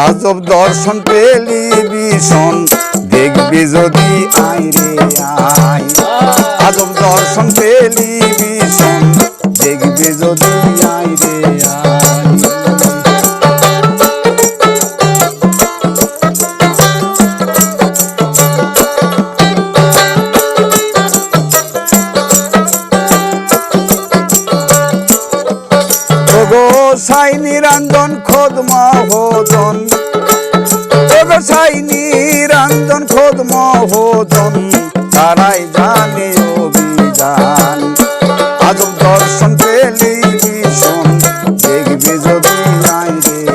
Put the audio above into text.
আজব দর্শন টেলিভিশন দেখবি যদি আইরে আই আজব দর্শন টেলিভিশন দেখবি যদি আইরে আই গো সাই নিরঞ্জন খোদ মহোদন। গো সাই নিরঞ্জন খোদ মহোদন। তারাই জানে অভিযান। আজম দর্শন পেলি ভীষণ। দেখবি যদি নাই রে